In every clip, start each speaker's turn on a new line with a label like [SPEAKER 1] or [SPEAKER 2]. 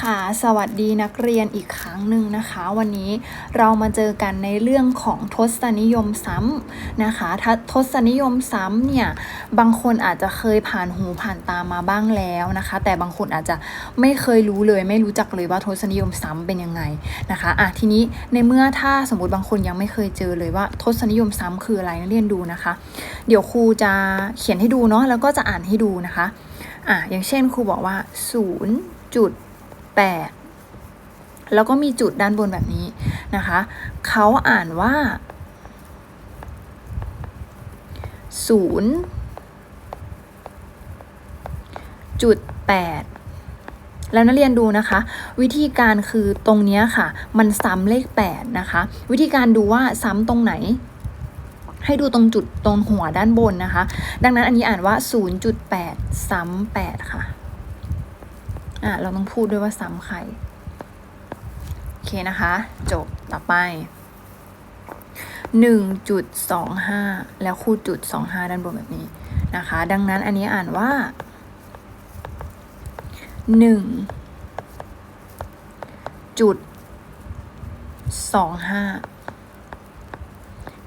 [SPEAKER 1] ค่ะสวัสดีนักเรียนอีกครั้งหนึ่งนะคะ วันนี้เรามาเจอกันในเรื่องของทศนิยมซ้ำนะคะถ้าทศนิยมซ้ำเนี่ยบางคนอาจจะเคยผ่านหูผ่านตามาบ้างแล้วนะคะ แต่บางคนอาจจะไม่เคยรู้เลย ไม่รู้จักเลยว่าทศนิยมซ้ำเป็นยังไงนะคะอะทีนี้ในเมื่อถ้าสมมติบางคนยังไม่เคยเจอเลยว่าทศนิยมซ้ำคืออะไรนักเรียนดูนะคะ เดี๋ยวครูจะเขียนให้ดูเนาะแล้วก็จะอ่านให้ดูนะคะอะอย่างเช่นครูบอกว่า0จุด 8แล้วก็มีจุดด้านบนแบบนี้นะคะ เขาอ่านว่า0จุด8แล้วนักเรียนดูนะคะ วิธีการคือตรงนี้ค่ะ มันซ้ำเลข 8 นะคะ วิธีการดูว่าซ้ำตรงไหน ให้ดูตรงจุดตรงหัวด้านบนนะคะ ดังนั้นอันนี้อ่านว่า 0.8 ซ้ำ8ค่ะ อะเราต้องพูดด้วยว่าซ้ำใคร โอเคนะคะ จบต่อไป 1.25 แล้วคูณจุด 25 ด้านบนแบบนี้นะคะ ดังนั้นอันนี้อ่านว่า 1 จุด25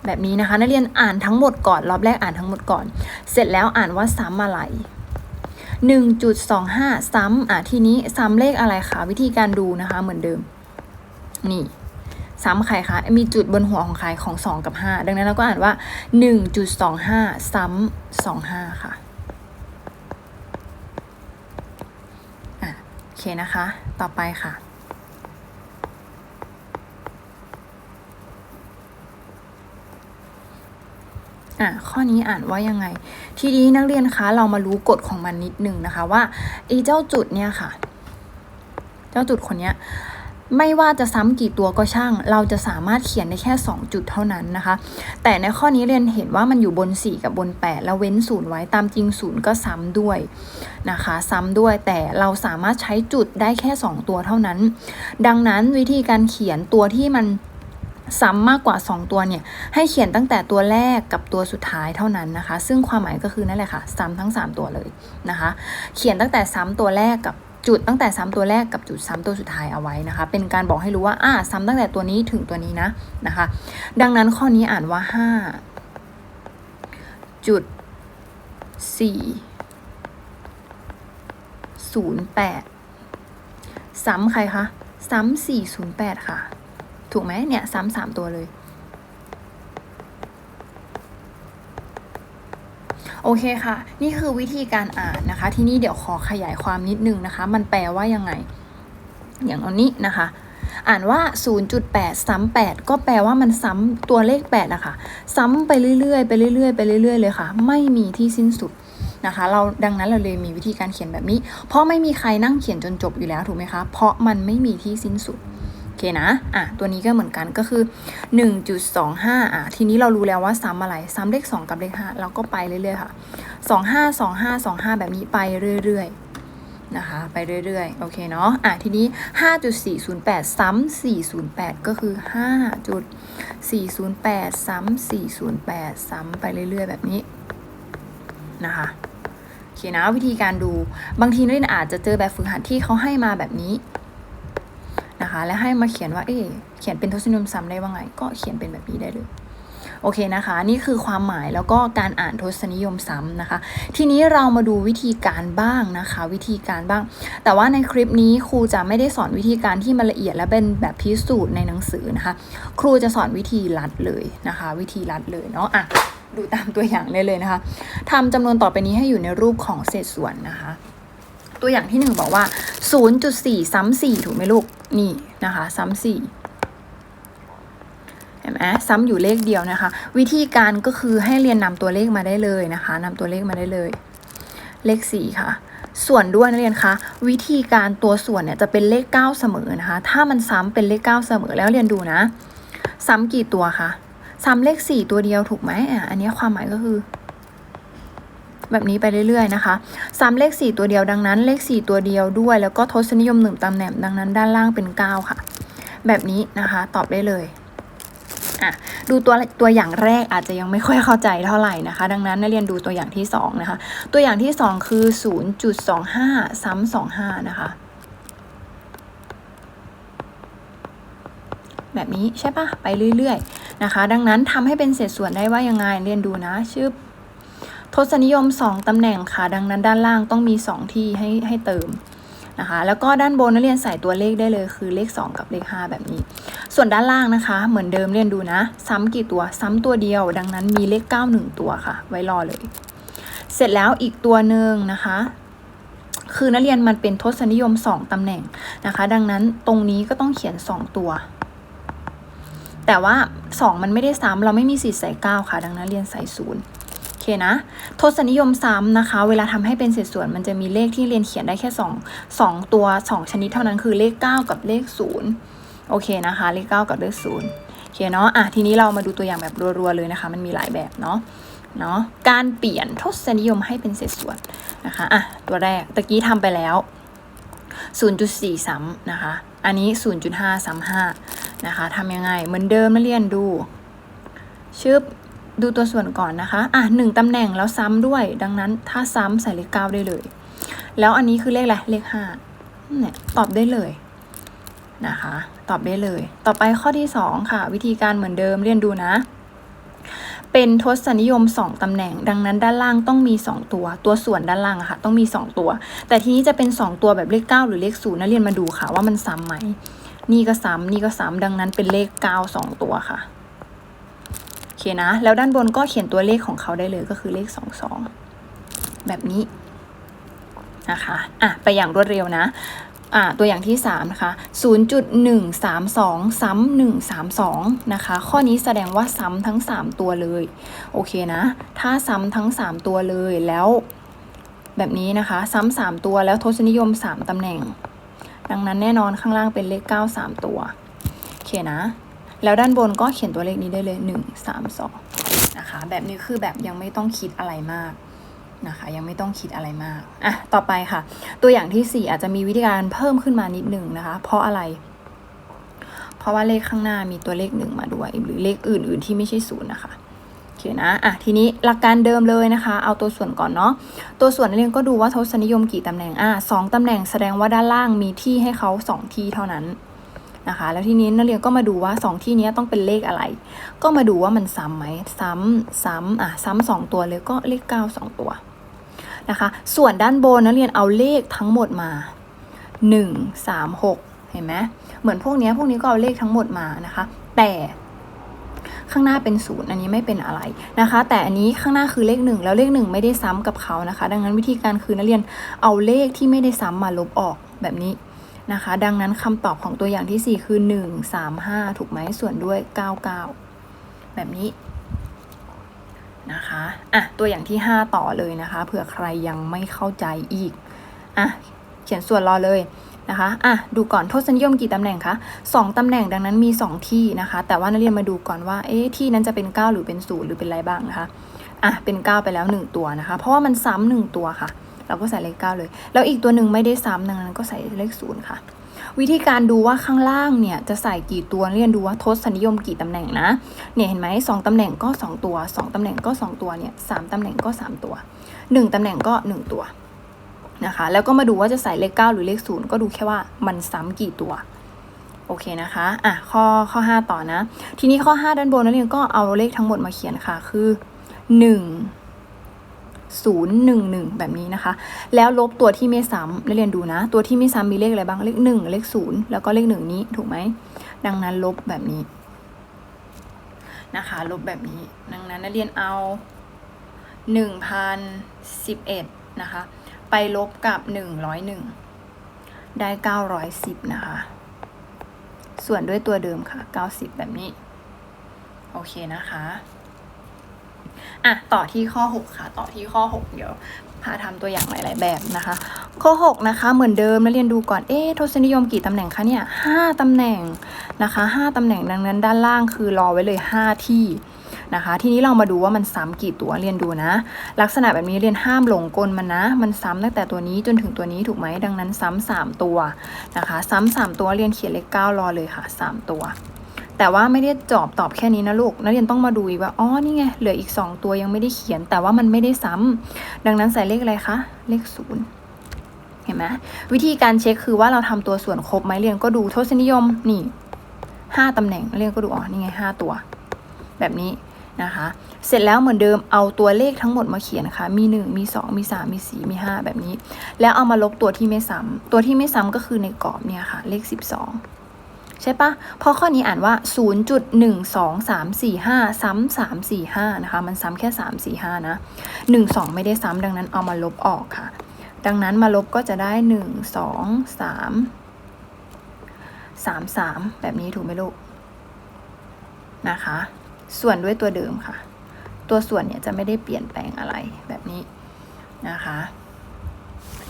[SPEAKER 1] แบบนี้นะคะ นักเรียนอ่านทั้งหมดก่อน รอบแรกอ่านทั้งหมดก่อน เสร็จแล้วอ่านว่าซ้ำอะไร 1.25 ซ้ำอะทีนี้ซ้ำเลขอะไรคะวิธีการดูนะคะ เหมือนเดิม นี่ ซ้ำใครคะมีจุดบนหัวของใครของ 2 กับ 5 ดังนั้นเราก็อ่านว่า 1.25 ซ้ำ25 ค่ะอะโอเคนะคะ ต่อไปค่ะ อะข้อนี้อ่านว่ายังไง ทีนี้นักเรียนคะเรามารู้กฎของมันนิดนึงนะคะว่าไอ้เจ้าจุดเนี่ยค่ะ เจ้าจุดคนเนี้ยไม่ว่าจะซ้ำกี่ตัวก็ช่าง เราจะสามารถเขียนได้แค่ 2 จุดเท่านั้นนะคะ แต่ในข้อนี้เรียนเห็นว่ามันอยู่บน 4 กับบน 8 แล้วเว้นศูนย์ไว้ตามจริงศูนย์ก็ซ้ำด้วยนะคะ ซ้ำด้วยแต่เราสามารถใช้จุดได้แค่ 2 ตัวเท่านั้น ดังนั้นวิธีการเขียนตัวที่มัน ซ้ำมากกว่า 2 ตัวเนี่ยให้เขียนตั้งแต่ตัวแรกกับตัวสุดท้ายเท่านั้นนะคะ ซึ่งความหมายก็คือนั่นแหละค่ะซ้ำทั้ง 3 ตัวเลยนะคะ เขียนตั้งแต่ซ้ำตัวแรกกับจุดตั้งแต่ซ้ำตัวแรกกับจุดซ้ำตัวสุดท้ายเอาไว้นะคะ เป็นการบอกให้รู้ว่าอ่าซ้ำตั้งแต่ตัวนี้ถึงตัวนี้นะนะคะ ดังนั้นข้อนี้อ่านว่า5จุด4 0 8 ซ้ำใครคะ ซ้ำ408 ค่ะ ถูกไหมเนี่ยซ้ำสามตัวเลย โอเคค่ะ นี่คือวิธีการอ่านนะคะ ที่นี่เดี๋ยวขอขยายความนิดนึงนะคะ มันแปลว่ายังไง อย่างอันนี้นะคะ อ่านว่า 0.8 ซ้ำ8ก็แปลว่ามันซ้ำตัวเลข8นะคะซ้ำไปเรื่อยๆไปเรื่อยๆไปเรื่อยๆเลยค่ะ ไม่มีที่สิ้นสุดนะคะเราดังนั้นเราเลยมีวิธีการเขียนแบบนี้ เพราะไม่มีใครนั่งเขียนจนจบอยู่แล้วถูกไหมคะ เพราะมันไม่มีที่สิ้นสุด เคนะอะตัวนี้ก็เหมือนกันก็คือ 1.25อะทีนี้เรารู้แล้วว่าซ้ำอะไร ซ้ำเลข 2 กับเลข5เราก็ไปเรื่อยๆค่ะ 25 25 25 แบบนี้ไปเรื่อยๆนะคะไปเรื่อยๆ โอเคเนาะอะทีนี้ 5.408 ซ้ำ408 ก็คือ 5.408 ซ้ำ408 ซ้ำไปเรื่อยๆ แบบนี้นะคะโอเคนะวิธีการดูบางทีนักเรียนอาจจะเจอแบบฝึกหัดที่เขาให้มาแบบนี้ นะคะ และให้มาเขียนว่าเอ๊เขียนเป็นทศนิยมซ้ำได้ว่าไง ก็เขียนเป็นแบบนี้ได้เลยโอเคนะคะ นี่คือความหมายแล้วก็การอ่านทศนิยมซ้ำนะคะ ทีนี้เรามาดูวิธีการบ้างนะคะ วิธีการบ้าง แต่ว่าในคลิปนี้ครูจะไม่ได้สอนวิธีการที่มันละเอียดและเป็นแบบพิสูจน์ในหนังสือนะคะ ครูจะสอนวิธีลัดเลยนะคะ วิธีลัดเลยเนาะอะดูตามตัวอย่างได้เลยนะคะทำจำนวนต่อไปนี้ให้อยู่ในรูปของเศษส่วนนะคะ ตัวอย่างที่หนึ่งบอกว่า 0.4 ซ้ำ4ถูกไหมลูก นี่นะคะ ซ้ำ4เห็นไหมซ้ำอยู่เลขเดียวนะคะ วิธีการก็คือให้เรียนนำตัวเลขมาได้เลยนะคะนำตัวเลขมาได้เลย เลข 4 ค่ะ ส่วนด้วยนักเรียนคะ วิธีการตัวส่วนเนี่ยจะเป็นเลข 9 เสมอนะคะ ถ้ามันซ้ำเป็นเลข 9 เสมอแล้วเรียนดูนะ ซ้ำกี่ตัวคะ ซ้ำเลข 4 ตัวเดียวถูกไหมอะอันนี้ความหมายก็คือ แบบนี้ไปเรื่อยๆนะคะซ้ำเลข 4 ตัวเดียวดังนั้น เลข 4 ตัวเดียวด้วย แล้วก็ทศนิยมหนึ่งตำแหน่งดังนั้นด้านล่างเป็น 9 ค่ะ แบบนี้นะคะตอบได้เลยอะดูตัวตัวอย่างแรกอาจจะยังไม่ค่อยเข้าใจเท่าไหร่นะคะ ดังนั้นนักเรียนดูตัวอย่างที่2นะคะ ตัวอย่างที่ 2 คือ 0.25 ซ้ำ 25 นะคะ แบบนี้ใช่ปะไปเรื่อยๆนะคะ ดังนั้นทำให้เป็นเศษส่วนได้ว่ายังไงเรียนดูนะชื่อ ทศนิยม 2 ตำแหน่งค่ะ ดังนั้นด้านล่างต้องมี 2 ที่ให้ให้เติมนะคะ แล้วก็ด้านบนนักเรียนใส่ตัวเลขได้เลยคือเลข 2 กับเลข 5 แบบนี้ ส่วนด้านล่างนะคะ เหมือนเดิมเรียนดูนะ ซ้ำกี่ตัวซ้ำตัวเดียว ดังนั้นมีเลข 9 1 ตัวค่ะ ไว้รอเลย เสร็จแล้วอีกตัวหนึ่งนะคะคือนักเรียนมันเป็นทศนิยม 2 ตำแหน่งนะคะ ดังนั้นตรงนี้ก็ต้องเขียน 2 ตัว แต่ว่า 2 มันไม่ได้ซ้ำเราไม่มีสิทธิ์ใส่ 9 ค่ะ ดังนั้นเรียนใส่ศู นย์โอเคนะ ทศนิยมซ้ำนะคะ เวลาทำให้เป็นเศษส่วนมันจะมีเลขที่เรียนเขียนได้แค่2 2ตัว 2 ชนิดเท่านั้นคือเลข 9 กับเลข 0 โอเคนะคะ เลข 9 กับเลข 0 โอเคเนาะอะทีนี้เรามาดูตัวอย่างแบบรัวๆเลยนะคะ มันมีหลายแบบเนาะเนาะการเปลี่ยนทศนิยมให้เป็นเศษส่วนนะคะอะตัวแรกตะกี้ทำไปแล้ว 0.4 ซ้ำนะคะ อันนี้ 0.5 ซ้ำ5นะคะทำยังไงเหมือนเดิมนักเรียนดูชึบ ดูตัวส่วนก่อนนะคะ อะหนึ่งตำแหน่งแล้วซ้ำด้วย ดังนั้นถ้าซ้ำใส่เลข9ได้เลย แล้วอันนี้คือเลขอะไร เลข5เนี่ยตอบได้เลยนะคะ ตอบได้เลย ต่อไปข้อที่2ค่ะ วิธีการเหมือนเดิมเรียนดูนะ เป็นทศนิยม2ตำแหน่ง ดังนั้นด้านล่างต้องมี2ตัว ตัวส่วนด้านล่างอะค่ะ ต้องมี2ตัว แต่ทีนี้จะเป็น2ตัวแบบเลข9หรือเลข0นักเรียนมาดูค่ะว่ามันซ้ำไหม นี่ก็ซ้ำนี่ก็ซ้ำดังนั้นเป็นเลข9 2ตัวค่ะ นะ แล้วด้านบนก็เขียนตัวเลขของเขาได้เลยก็คือเลข 2 2 แบบนี้นะคะอะไปอย่างรวดเร็วนะอ่าตัวอย่างที่ 3 นะคะ 0.132 ซ้ำ132 นะคะ ข้อนี้แสดงว่าซ้ำทั้ง 3 ตัวเลย โอเคนะ ถ้าซ้ำทั้ง 3 ตัวเลยแล้ว แบบนี้นะคะ ซ้ำ3ตัวแล้วทศนิยม 3ตำแหน่ง ดังนั้นแน่นอนข้างล่างเป็นเลข 9 3 ตัว โอเคนะ แล้วด้านบนก็เขียนตัวเลขนี้ได้เลย 1 3 2นะคะ แบบนี้คือแบบยังไม่ต้องคิดอะไรมากนะคะ ยังไม่ต้องคิดอะไรมากอะต่อไปค่ะ ตัวอย่างที่ 4 อาจจะมีวิธีการเพิ่มขึ้นมานิดหนึ่งนะคะ เพราะอะไร เพราะว่าเลขข้างหน้ามีตัวเลขหนึ่งมาด้วย หรือเลขอื่น ๆ ที่ไม่ใช่ศูนย์นะคะโอเคนะอะทีนี้หลักการเดิมเลยนะคะ เอาตัวส่วนก่อนเนาะ ตัวส่วนนักเรียนก็ดูว่าทศนิยมกี่ตำแหน่ง อะสองตำแหน่งแสดงว่าด้านล่างมีที่ให้เขาสองที่เท่านั้น นะคะ แล้วทีนี้นักเรียนก็มาดูว่าสองที่นี้ต้องเป็นเลขอะไร ก็มาดูว่ามันซ้ำไหมซ้ำซ้ำอะซ้ำสองตัวเลยก็เลขเก้าสองตัวนะคะ ส่วนด้านบนนักเรียนเอาเลขทั้งหมดมา 1 3 6 เห็นไหมเหมือนพวกนี้พวกนี้ก็เอาเลขทั้งหมดมานะคะ แต่ข้างหน้าเป็นศูนย์อันนี้ไม่เป็นอะไรนะคะ แต่อันนี้ข้างหน้าคือเลขหนึ่งแล้วเลขหนึ่งไม่ได้ซ้ำกับเขานะคะ ดังนั้นวิธีการคือนักเรียนเอาเลขที่ไม่ได้ซ้ำมาลบออกแบบนี้ นะคะ ดังนั้นคำตอบของตัวอย่างที่ 4 คือ 1 3 5 ถูกไหมส่วนด้วย 99 แบบนี้นะคะอะตัวอย่างที่ 5 ต่อเลยนะคะเผื่อใครยังไม่เข้าใจอีกอะเขียนส่วนรอเลยนะคะอะดูก่อนทศนิยมกี่ตำแหน่งคะ2ตำแหน่งดังนั้นมี 2 ที่นะคะ แต่ว่านักเรียนมาดูก่อนว่าเอ๊ะที่นั้นจะเป็น 9 หรือเป็น0หรือเป็นอะไรบ้างนะคะอะเป็น 9 ไปแล้ว 1 ตัวนะคะ เพราะว่ามันซ้ำหนึ่งตัวค่ะ เราก็ใส่เลข9เลย แล้วอีกตัวหนึ่งไม่ได้ซ้ำดังนั้นก็ใส่เลข0ค่ะ วิธีการดูว่าข้างล่างเนี่ยจะใส่กี่ตัวเรียนดูว่าทศนิยมกี่ตำแหน่งนะเนี่ยเห็นไหมสองตำแหน่งก็สองตัวสองตำแหน่งก็สองตัวเนี่ยสามตำแหน่งก็สามตัวหนึ่งตำแหน่งก็หนึ่งตัวนะคะแล้วก็มาดูว่าจะใส่เลขเก้าหรือเลขศูนย์ก็ดูแค่ว่ามันซ้ำกี่ตัวโอเคนะคะ อะ ข้อ ข้อห้าต่อนะ ทีนี้ข้อห้าด้านบนนักเรียนก็เอาเลขทั้งหมดมาเขียนค่ะ คือห นึ่งศูนย์หนึ่งหนึ่งแบบนี้นะคะ แล้วลบตัวที่ไม่ซ้ำนักเรียนดูนะ ตัวที่ไม่ซ้ำมีเลขอะไรบ้าง เลขหนึ่งเลขศูนย์แล้วก็เลขหนึ่งนี้ ถูกไหม ดังนั้นลบแบบนี้นะคะ ลบแบบนี้ ดังนั้นนักเรียนเอาหนึ่งพันสิบเอ็ดนะคะ ไปลบกับหนึ่งร้อยหนึ่งได้เก้าร้อยสิบนะคะ ส่วนด้วยตัวเดิมค่ะเก้าสิบแบบนี้ โอเคนะคะ อะต่อที่ข้อ 6 ค่ะ ต่อที่ข้อ 6 เดี๋ยวพาทำตัวอย่างหลาย ๆ แบบนะคะ ข้อ 6 นะคะ เหมือนเดิมนักเรียนดูก่อน เอ๊ะทศนิยมกี่ตำแหน่งคะเนี่ยห้าตำแหน่งนะคะ5ตำแหน่งดังนั้นด้านล่างคือรอไว้เลย 5 ที่นะคะ ทีนี้เรามาดูว่ามันซ้ำกี่ตัวเรียนดูนะ ลักษณะแบบนี้เรียนห้ามหลงกลมันนะ มันซ้ำตั้งแต่ตัวนี้จนถึงตัวนี้ถูกไหมดังนั้นซ้ำสามตัวนะคะ ซ้ำสามตัวเรียนเขียนเลขเก้ารอเลยค่ะสามตัว แต่ว่าไม่ได้จอบตอบแค่นี้นะลูก นักเรียนต้องมาดูอีกว่า อ๋อ นี่ไง เหลืออีก 2 ตัวยังไม่ได้เขียน แต่ว่ามันไม่ได้ซ้ำดังนั้นใส่เลขอะไรคะ เลขศูนย์เห็นไหมวิธีการเช็คคือว่าเราทำตัวส่วนครบไหมเรียนก็ดูทศนิยม นี่ห้าตำแหน่งเรียนก็ดูอ๋อนี่ไงห้าตัว แบบนี้นะคะ เสร็จแล้วเหมือนเดิมเอาตัวเลขทั้งหมดมาเขียนนะคะมี 1 มี 2 มี 3 มี 4 มี 5 แบบนี้ แล้วเอามาลบตัวที่ไม่ซ้ำตัวที่ไม่ซ้ำก็คือในกรอบเนี่ยค่ะ เลข 12 ใช่ปะเพราะข้อนี้อ่านว่า 0.12345 ซ้ำ345 นะคะ มันซ้ำแค่ 345 นะ 1 2 ไม่ได้ซ้ำดังนั้นเอามาลบออกค่ะ ดังนั้นมาลบก็จะได้ 1 2 3 3 3 แบบนี้ถูกไหมลูก นะคะ ส่วนด้วยตัวเดิมค่ะ ตัวส่วนเนี่ยจะไม่ได้เปลี่ยนแปลงอะไรแบบนี้นะคะ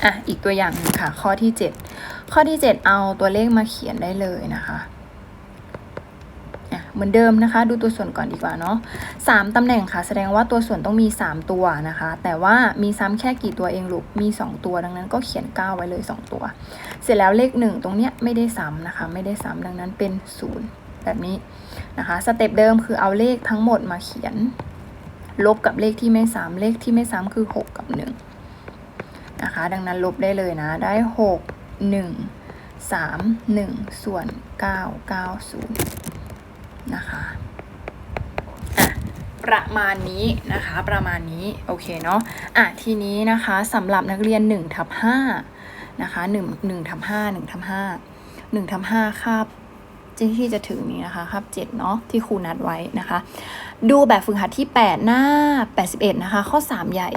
[SPEAKER 1] อะ อีกตัวอย่างหนึ่งค่ะ ข้อที่ 7 ข้อที่ 7 เอาตัวเลขมาเขียนได้เลยนะคะเหมือนเดิมนะคะ ดูตัวส่วนก่อนดีกว่าเนาะสามตำแหน่งค่ะ แสดงว่าตัวส่วนต้องมี 3 ตัวนะคะ แต่ว่ามีซ้ำแค่กี่ตัวเองลูกมี 2 ตัวดังนั้นก็เขียน 9 ไว้เลย 2 ตัว เสร็จแล้วเลข 1 ตรงเนี้ยไม่ได้ซ้ำนะคะ ไม่ได้ซ้ำดังนั้นเป็น 0 แบบนี้นะคะสเต็ปเดิมคือเอาเลขทั้งหมดมาเขียน ลบกับเลขที่ไม่ซ้ำเลขที่ไม่ซ้ำคือ 6 กับ1นะคะดังนั้นลบได้เลยนะได้ 6 1 3 1 ส่วน 9 9 0 นะคะอะประมาณนี้นะคะ ประมาณนี้ โอเคเนาะอะทีนี้นะคะสำหรับนักเรียน1ทับ5นะคะ1 1ทับ5 1ทับ5 1ทับ5คาบที่จะถึงนี้นะคะคาบ7เนาะที่ครูนัดไว้นะคะ ดูแบบฝึกหัดที่ 8 หน้า 81 นะคะ ข้อ 3 ใหญ่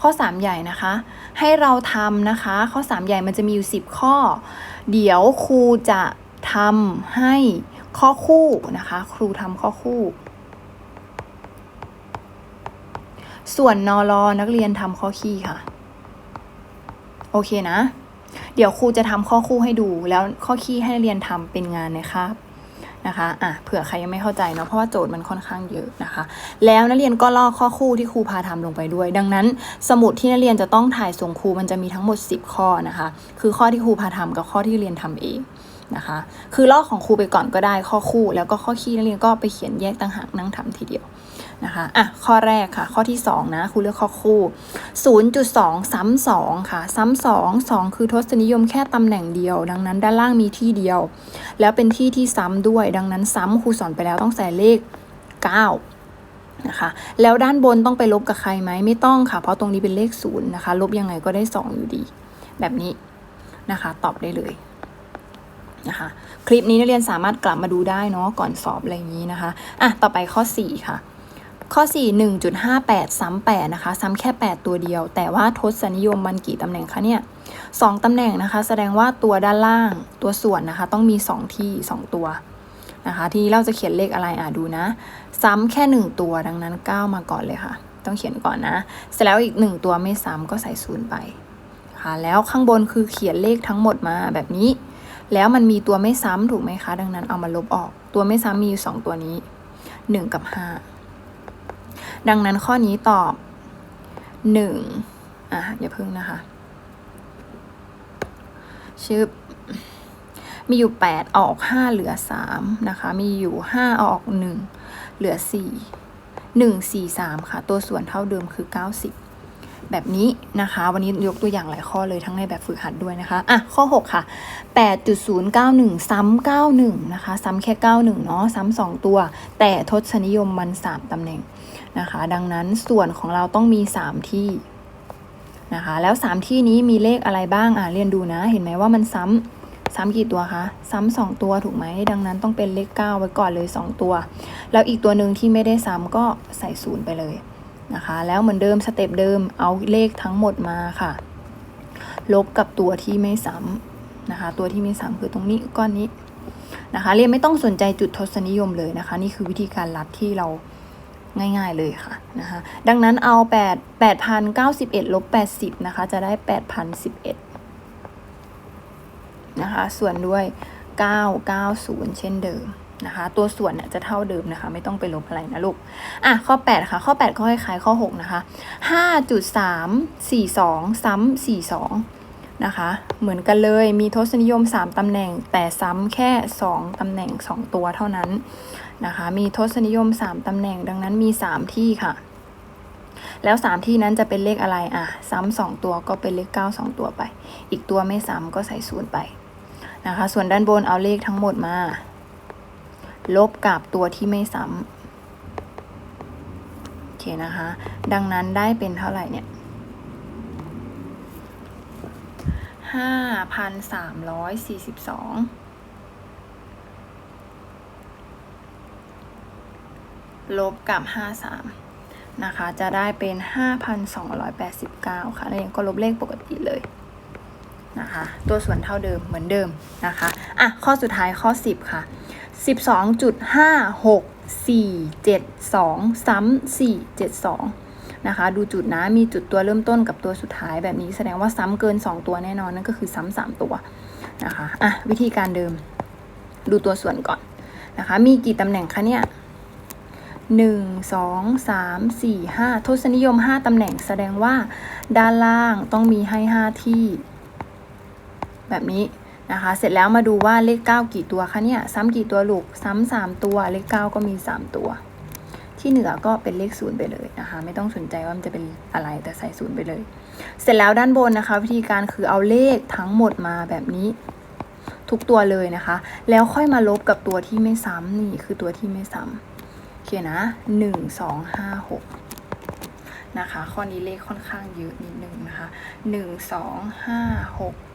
[SPEAKER 1] ข้อ 3 ใหญ่นะคะ ให้เราทำนะคะ ข้อ 3 ใหญ่มันจะมีอยู่ 10 ข้อ เดี๋ยวครูจะทำให้ข้อคู่นะคะ ครูทำข้อคู่ ส่วนนอรอนักเรียนทำข้อคี่ค่ะ โอเคนะ เดี๋ยวครูจะทำข้อคู่ให้ดู แล้วข้อคี่ให้นักเรียนทำเป็นงานในคาบ นะคะอะเผื่อใครยังไม่เข้าใจเนาะเพราะว่าโจทย์มันค่อนข้างเยอะนะคะ แล้วนักเรียนก็ลอกข้อคู่ที่ครูพาทำลงไปด้วย ดังนั้น สมุดที่นักเรียนจะต้องถ่ายส่งครูมันจะมีทั้งหมด 10 ข้อนะคะ คือข้อที่ครูพาทำกับข้อที่เรียนทำเอง นะคะ คือลอกของครูไปก่อนก็ได้ข้อคู่ แล้วก็ข้อคี่นักเรียนก็ไปเขียนแยกต่างหากนั่งทำทีเดียวนะคะอะข้อแรกค่ะ ข้อที่ 2 นะครูเลือกข้อคู่ 0.2 ซ้ำ2ค่ะซ้ำ2 2 คือทศนิยมแค่ตำแหน่งเดียว ดังนั้นด้านล่างมีที่เดียว แล้วเป็นที่ที่ซ้ำด้วย ดังนั้นซ้ำครูสอนไปแล้วต้องใส่เลข 9 นะคะ แล้วด้านบนต้องไปลบกับใครไหมไม่ต้องค่ะ เพราะตรงนี้เป็นเลข0นะคะ ลบยังไงก็ได้ 2 อยู่ดี แบบนี้นะคะ ตอบได้เลย นะคะ คลิปนี้นักเรียนสามารถกลับมาดูได้เนาะก่อนสอบอะไรอย่างนี้นะคะอะต่อไปข้อ 4 ค่ะ ข้อ 4 1.58 ซ้ำ8นะคะ ซ้ำแค่ 8 ตัวเดียว แต่ว่าทศนิยมมันกี่ตำแหน่งคะเนี่ย2ตำแหน่งนะคะ แสดงว่าตัวด้านล่างตัวส่วนนะคะ ต้องมี 2 ที่ 2 ตัวนะคะทีนี้เราจะเขียนเลขอะไรอะดูนะ ซ้ำแค่ 1 ตัวดังนั้น 9 มาก่อนเลยค่ะ ต้องเขียนก่อนนะ เสร็จแล้วอีก 1 ตัวไม่ซ้ำก็ใส่ศูนย์ไปค่ะแล้วข้างบนคือเขียนเลขทั้งหมดมาแบบนี้ แล้วมันมีตัวไม่ซ้ำถูกไหมคะ ดังนั้นเอามาลบออก ตัวไม่ซ้ำมีอยู่ 2 ตัวนี้ 1 กับ 5 ดังนั้นข้อนี้ตอบ1อะอย่าพึ่งนะคะชื่อมีอยู่ 8 ออก 5 เหลือ 3 นะคะ มีอยู่ 5 ออก 1 เหลือ 4 1 4 3 ค่ะ ตัวส่วนเท่าเดิมคือ 90 แบบนี้นะคะ วันนี้ยกตัวอย่างหลายข้อเลยทั้งในแบบฝึกหัดด้วยนะคะอะข้อ 6 ค่ะ 8.091 ซ้ำ91 นะคะ ซ้ำแค่ 91 เนาะซ้ำ2ตัว แต่ทศนิยมมัน 3ตำแหน่งนะคะ ดังนั้นส่วนของเราต้องมี 3 ที่นะคะแล้ว 3 ที่นี้มีเลขอะไรบ้างอะเรียนดูนะ เห็นไหมว่ามันซ้ำซ้ำกี่ตัวคะ ซ้ำสองตัวถูกไหม ดังนั้นต้องเป็นเลข 9 ไว้ก่อนเลย 2 ตัว แล้วอีกตัวหนึ่งที่ไม่ได้ซ้ำก็ใส่ศูนย์ไปเลย นะคะ แล้วเหมือนเดิมสเต็ปเดิมเอาเลขทั้งหมดมาค่ะ ลบกับตัวที่ไม่ซ้ำนะคะ ตัวที่ไม่ซ้ำคือตรงนี้ก้อนนี้นะคะ เรียนไม่ต้องสนใจจุดทศนิยมเลยนะคะ นี่คือวิธีการลัดที่เราง่ายๆเลยค่ะนะคะ ดังนั้นเอา 8 8,091ลบ80นะคะ จะได้ 8,011นะคะ ส่วนด้วย 990 เช่นเดิม นะคะ ตัวส่วนเนี่ยจะเท่าเดิมนะคะ ไม่ต้องไปลบอะไรนะลูก อะข้อ 8 ค่ะ ข้อ 8 ก็คล้ายๆข้อ 6 นะคะ 5.342 ซ้ำ42 นะคะ เหมือนกันเลยมีทศนิยม 3ตำแหน่ง แต่ซ้ำแค่ 2ตำแหน่ง 2 ตัวเท่านั้นนะคะ มีทศนิยม 3ตำแหน่งดังนั้นมี 3 ที่ค่ะแล้ว 3 ที่นั้นจะเป็นเลขอะไร อะ ซ้ำ2ตัวก็เป็นเลข 9 2 ตัวไป อีกตัวไม่ซ้ำก็ใส่ศูนย์ไปนะคะ ส่วนด้านบนเอาเลขทั้งหมดมา ลบกับตัวที่ไม่ซ้ำโอเคนะคะ ดังนั้นได้เป็นเท่าไหร่เนี่ยห้าพันสามร้อยสี่สิบสองลบกับห้าสามนะคะ จะได้เป็นห้าพันสองร้อยแปดสิบเก้าค่ะ แล้วยังก็ลบเลขปกติเลยนะคะ ตัวส่วนเท่าเดิมเหมือนเดิมนะคะ อะ ข้อสุดท้ายข้อ 10 ค่ะ 12.56472 ซ้ำ472 นะคะ ดูจุดนะ มีจุดตัวเริ่มต้นกับตัวสุดท้ายแบบนี้แสดงว่าซ้ำเกิน 2 ตัวแน่นอนนั่นก็คือซ้ำ3ตัวนะคะ อะ วิธีการเดิม ดูตัวส่วนก่อนนะคะ มีกี่ตำแหน่งคะเนี่ยหนึ่งสองสามสี่ห้าทศนิยมห้าตำแหน่งแสดงว่า ด้านล่างต้องมีให้ห้าที่ แบบนี้ นะคะ เสร็จแล้วมาดูว่าเลข 9 กี่ตัวคะเนี่ยซ้ำกี่ตัวลูกซ้ำสามตัวเลข 9 ก็มี 3 ตัว ที่เหนือก็เป็นเลขศูนย์ไปเลยนะคะ ไม่ต้องสนใจว่ามันจะเป็นอะไรแต่ใส่ศูนย์ไปเลย เสร็จแล้วด้านบนนะคะ วิธีการคือเอาเลขทั้งหมดมาแบบนี้ทุกตัวเลยนะคะ แล้วค่อยมาลบกับตัวที่ไม่ซ้ำนี่คือตัวที่ไม่ซ้ำโอเคนะ1 2 5 6นะคะ ข้อนี้เลขค่อนข้างเยอะนิดนึงนะคะ1 2 5 6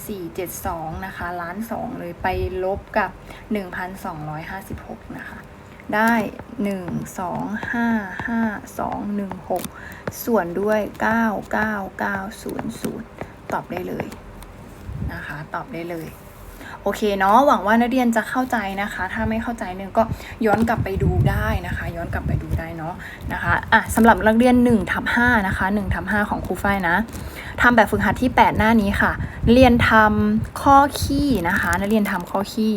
[SPEAKER 1] 472 นะคะ ล้าน 2 เลยไปลบกับ 1,256 นะคะ ได้ 1 2 5 5 2 1 6 ส่วนด้วย 99900 ตอบได้เลยนะคะ ตอบได้เลย โอเคเนาะหวังว่านักเรียนจะเข้าใจนะคะ ถ้าไม่เข้าใจนึงก็ย้อนกลับไปดูได้นะคะ ย้อนกลับไปดูได้เนาะนะคะอะสำหรับนักเรียน1ทับ5นะคะ1ทับ5ของครูฝ้ายนะทำแบบฝึกหัดที่ 8 หน้านี้ค่ะ เรียนทำข้อขี้นะคะนักเรียนทำข้อขี้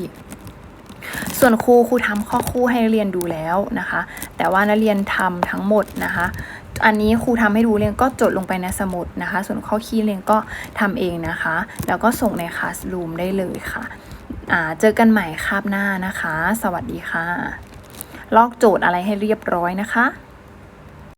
[SPEAKER 1] ส่วนครูครูทำข้อคู่ให้นักเรียนดูแล้วนะคะ แต่ว่านักเรียนทำทั้งหมดนะคะ อันนี้ครูทำให้ดูเรียนก็จดลงไปในสมุดนะคะ ส่วนข้อคีย์เรียนก็ทำเองนะคะ แล้วก็ส่งในคลาสรูมได้เลยค่ะเจอกันใหม่คาบหน้านะคะ สวัสดีค่ะ ลอกโจทย์อะไรให้เรียบร้อยนะคะ